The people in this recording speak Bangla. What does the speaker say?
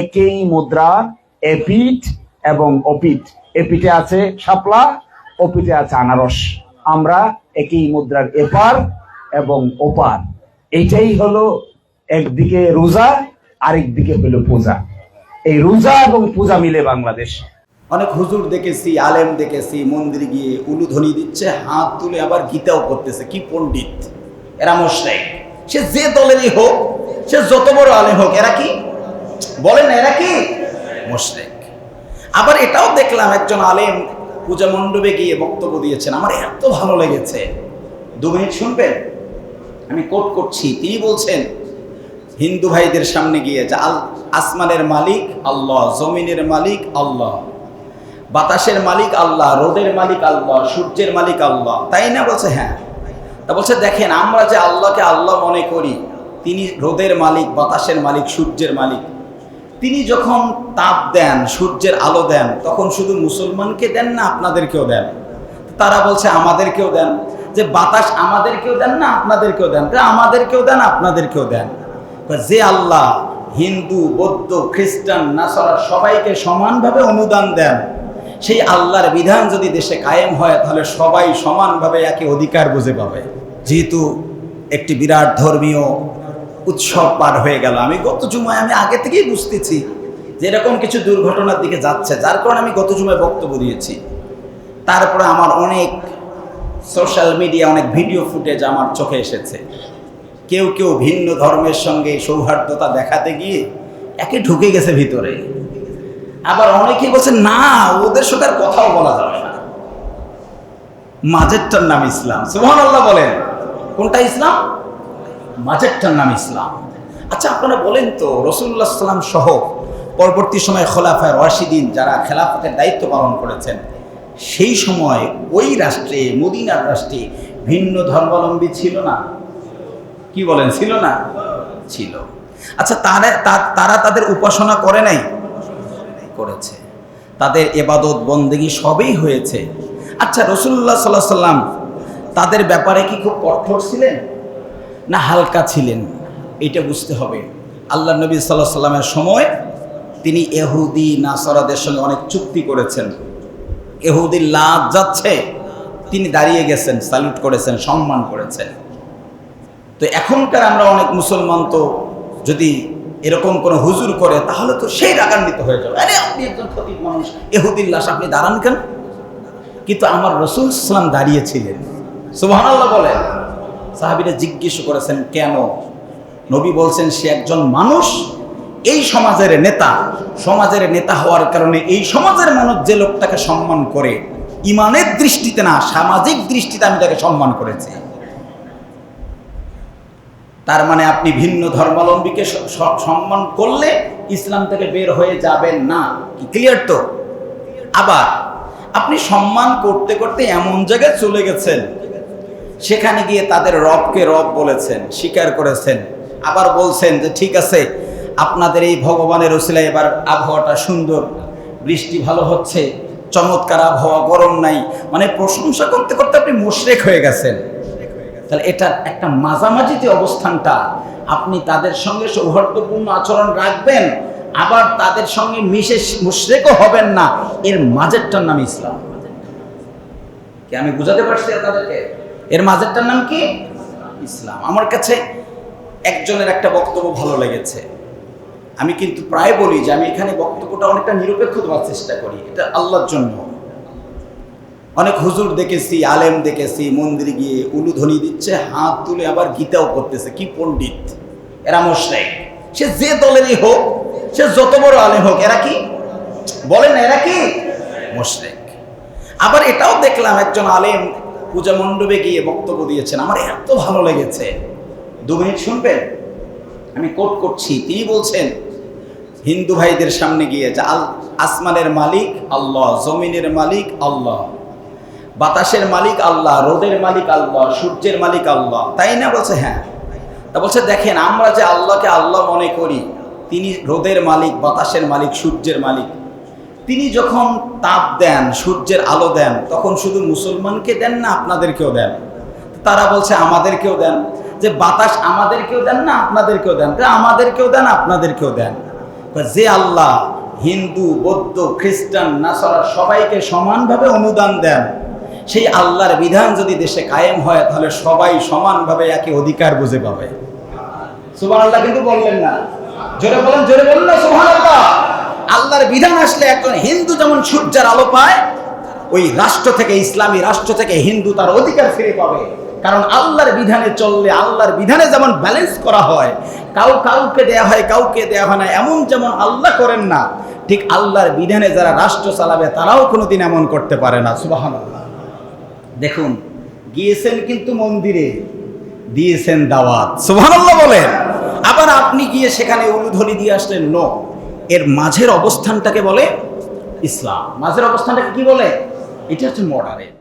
একই মুদ্রা এপিট এবং অপিট এপিটে আছে শাপলা অপিটে আছে আনারস। আমরা একই মুদ্রার এপার এবং ওপার। এইটাই হলো একদিকে রোজা, আরেকদিকে হলো পূজা। এই রোজা এবং পূজা মিলে বাংলাদেশ। অনেক হুজুর দেখেছি, আলেম দেখেছি, মন্দিরে গিয়ে উলুধ্বনি দিচ্ছে, হাত তুলে আবার গীতাও করতেছে কি পণ্ডিত? এরা মোশরেক। সে যে দলেরই হোক, সে যত বড় আলেম হোক, এরা কি? বলেন এরা কি? মোশরেক। আবার এটাও দেখলাম একজন আলেম পূজা মণ্ডপে গিয়ে বক্তব্য দিয়েছেন, আমার এত ভালো লেগেছে। দু মিনিট শুনবেন? আমি কোট করছি। তিনি বলছেন, হিন্দু ভাইদের সামনে গিয়ে যে, আল, আসমানের মালিক আল্লাহ, জমিনের মালিক আল্লাহ, বাতাসের মালিক আল্লাহ, রোদের মালিক আল্লাহ, সূর্যের মালিক আল্লাহ। তাই না? বলছে হ্যাঁ। তা বলছে, দেখেন, আমরা যে আল্লাহকে আল্লাহ মনে করি, তিনি রোদের মালিক, বাতাসের মালিক, সূর্যের মালিক। তিনি যখন তাপ দেন, সূর্যের আলো দেন, তখন শুধু মুসলমানকে দেন না, আপনাদেরকেও দেন? তারা বলছে, আমাদেরকেও দেন। যে, বাতাস আমাদেরকেও দেন না, আপনাদেরকেও দেন? আমাদেরকেও দেন, আপনাদেরকেও দেন। যে আল্লাহ হিন্দু, বৌদ্ধ, খ্রিস্টান, নাসারা সবাইকে সমানভাবে অনুদান দেন, সেই আল্লাহর বিধান যদি দেশে কায়েম হয়, তাহলে সবাই সমানভাবে একই অধিকার বুঝে পাবে। যেহেতু একটি বিরাট ধর্মীয় উৎসব পার হয়ে গেল। আমি গত জুমায় আমি আগে থেকেই বুঝতেছি যে এরকম কিছু দুর্ঘটনার দিকে যাচ্ছে, যার কারণে আমি গত জুমায় বক্তব্য দিয়েছি। তারপরে আমার অনেক সোশ্যাল মিডিয়া অনেক ভিডিও ফুটেজ আমার চোখে এসেছে। কেউ কেউ ভিন্ন ধর্মের সঙ্গে সৌহার্দ্যতা দেখাতে গিয়ে একে ঢুকে গেছে ভিতরে। আবার অনেকেই বলছে, না, ওদের সঙ্গে আর কথাও বলা যাবে না। মাঝেরটার নাম ইসলাম। সুহান আল্লাহ বলেন। কোনটা ইসলাম? মাঝেরটার নাম ইসলাম। আচ্ছা আপনারা বলেন তো রসুল্লাহ সাল্লাম সহ পরবর্তী সময় খোলাফায় রশিদিন যারা খেলাফতের দায়িত্ব পালন করেছেন, সেই সময় ওই রাষ্ট্রে, মদিনার রাষ্ট্রে ভিন্ন ধর্মাবলম্বী ছিল না? কি বলেন, ছিল না? ছিল। আচ্ছা তারা তারা তাদের উপাসনা করে নাই? করেছে। তাদের এবাদত, বন্দেগী সবই হয়েছে। আচ্ছা রসুল্লাহ সাল্লাহ সাল্লাম তাদের ব্যাপারে কি খুব কঠোর ছিলেন? না হালকা ছিলেন, এটা বুঝতে হবে। আল্লাহ নবী সাল্লাহ সাল্লামের সময় তিনি এহুদি, নাসরাদের সঙ্গে অনেক চুক্তি করেছেন। এহুদির লাভ যাচ্ছে, তিনি দাঁড়িয়ে গেছেন স্যালুট করেছেন, সম্মান করেছেন। তো এখনকার আমরা অনেক মুসলমান তো যদি এরকম কোনো হুজুর করে, তাহলে তো সেই রাগান্বিত হয়ে যাবে। আরে, আপনি একজন খতিব মানুষ, এহুদির লাশ আপনি দাঁড়ান কেন? কিন্তু আমার রসুল ইসলাম দাঁড়িয়েছিলেন সুবহানাল্লাহ বলেন। সাহাবিরা জিজ্ঞেস করেছেন, কেন? নবী বলছেন, সে একজন মানুষ। এই সমাজের নেতা সমাজের নেতা হওয়ার কারণে এই সমাজের মানুষ যে লোকটাকে সম্মান করে, ইমানের দৃষ্টিতে না, সামাজিক দৃষ্টিতে আমি তাকে সম্মান করেছি। তার মানে আপনি ভিন্ন ধর্মাবলম্বীকে সম্মান করলে ইসলাম থেকে বের হয়ে যাবেন না। কি ক্লিয়ার তো? আবার, আপনি সম্মান করতে করতে এমন জায়গায় চলে গেছেন সেখানে গিয়ে তাদের রবকে রব বলেছেন, স্বীকার করেছেন। আবার বলছেন যে, ঠিক আছে, আপনাদের এই ভগবানের ওসিলায় এবার আবহাওয়াটা সুন্দর, বৃষ্টি ভালো হচ্ছে, চমৎকার আবহাওয়া, গরম নাই। মানে প্রশংসা করতে করতে আপনি মুশরেক হয়ে গেছেন। তাহলে এটা একটা মাঝামাঝি যে অবস্থানটা, আপনি তাদের সঙ্গে সৌহার্দ্যপূর্ণ আচরণ রাখবেন, আবার তাদের সঙ্গে মিশে মুশরেকও হবেন না। এর মাঝেরটার নাম ইসলাম। কি আমি বুঝাতে পারছি আপনাদেরকে এর মাঝেরটার নাম কি? ইসলাম। আমার কাছে একজনের একটা বক্তব্য ভালো লেগেছে। আমি কিন্তু প্রায় বলি যে আমি এখানে বক্তব্যটা অনেকটা নিরপেক্ষ দেওয়ার চেষ্টা করি। এটা আল্লাহর জন্য। অনেক হুজুর দেখেছি, আলেম দেখেছি, মন্দিরে গিয়ে উলুধ্বনি দিচ্ছে, হাত তুলে আবার গীতাও করতেছে কি পণ্ডিত। এরা মোশরেক। সে যে দলেরই হোক, সে যত বড় আলেম হোক, এরা কি? বলেন এরা কি? মোশরেক। আবার এটাও দেখলাম একজন আলেম পূজা মণ্ডপে গিয়ে বক্তব্য দিয়েছেন। আমার এত ভালো লেগেছে। দু মিনিট শুনবেন? আমি কোট করছি। তিনি বলছেন, হিন্দু ভাইদের সামনে গিয়ে যে আল আসমানের মালিক আল্লাহ, জমিনের মালিক আল্লাহ, বাতাসের মালিক আল্লাহ, রোদের মালিক আল্লাহ, সূর্যের মালিক আল্লাহ। তাই না? বলছে হ্যাঁ। তা বলছে, দেখেন, আমরা যে আল্লাহকে আল্লাহ মনে করি, তিনি রোদের মালিক, বাতাসের মালিক, সূর্যের মালিক। তিনি যখন তাপ দেন, সূর্যের আলো দেন, তখন শুধু মুসলমানকে দেন না আপনাদেরকেও দেন? তারা বলছে, আমাদেরকেও দেন। যে, বাতাস আমাদেরকেও দেন না আপনাদেরকেও দেন? আমাদেরকেও দেন, আপনাদেরকেও দেন। যে আল্লাহ হিন্দু, বৌদ্ধ, খ্রিস্টান, নাসারা সবাইকে সমানভাবে অনুদান দেন, সেই আল্লাহর বিধান যদি দেশে কায়েম হয়, তাহলে সবাই সমানভাবে একই অধিকার বুঝে পাবে। সুবান আল্লাহ কিন্তু বললেন না। জোরে বলেন, জোরে বলুন না সুবান আল্লাহ আল্লাহর বিধান আসলে একজন হিন্দু যেমন সূর্যের আলো পায়, ওই রাষ্ট্র থেকে ইসলামী রাষ্ট্র থেকে হিন্দু তার অধিকার ফিরে পাবে। কারণ আল্লাহর বিধানে চললে আল্লাহর বিধানে যেমন ব্যালেন্স করা হয়, কাউ কাউকে দেয়া হয়, কাউকে দেয়া হয় না, এমন যেমন আল্লাহ করেন না, ঠিক আল্লাহর বিধানে যারা রাষ্ট্র চালাবে তারাও কোনোদিন এমন করতে পারে না। সুবাহান দেখুন, গিয়েছেন কিন্তু মন্দিরে, দিয়েছেন দাওয়াত। সুবহানাল্লাহ বলেন। আবার আপনি গিয়ে সেখানে উলুধ্বনি দিয়ে আসলেন? নো এর মাঝের অবস্থানটাকে বলে ইসলাম। মাঝের অবস্থানটাকে কি বলে? এটা হচ্ছে মডারেট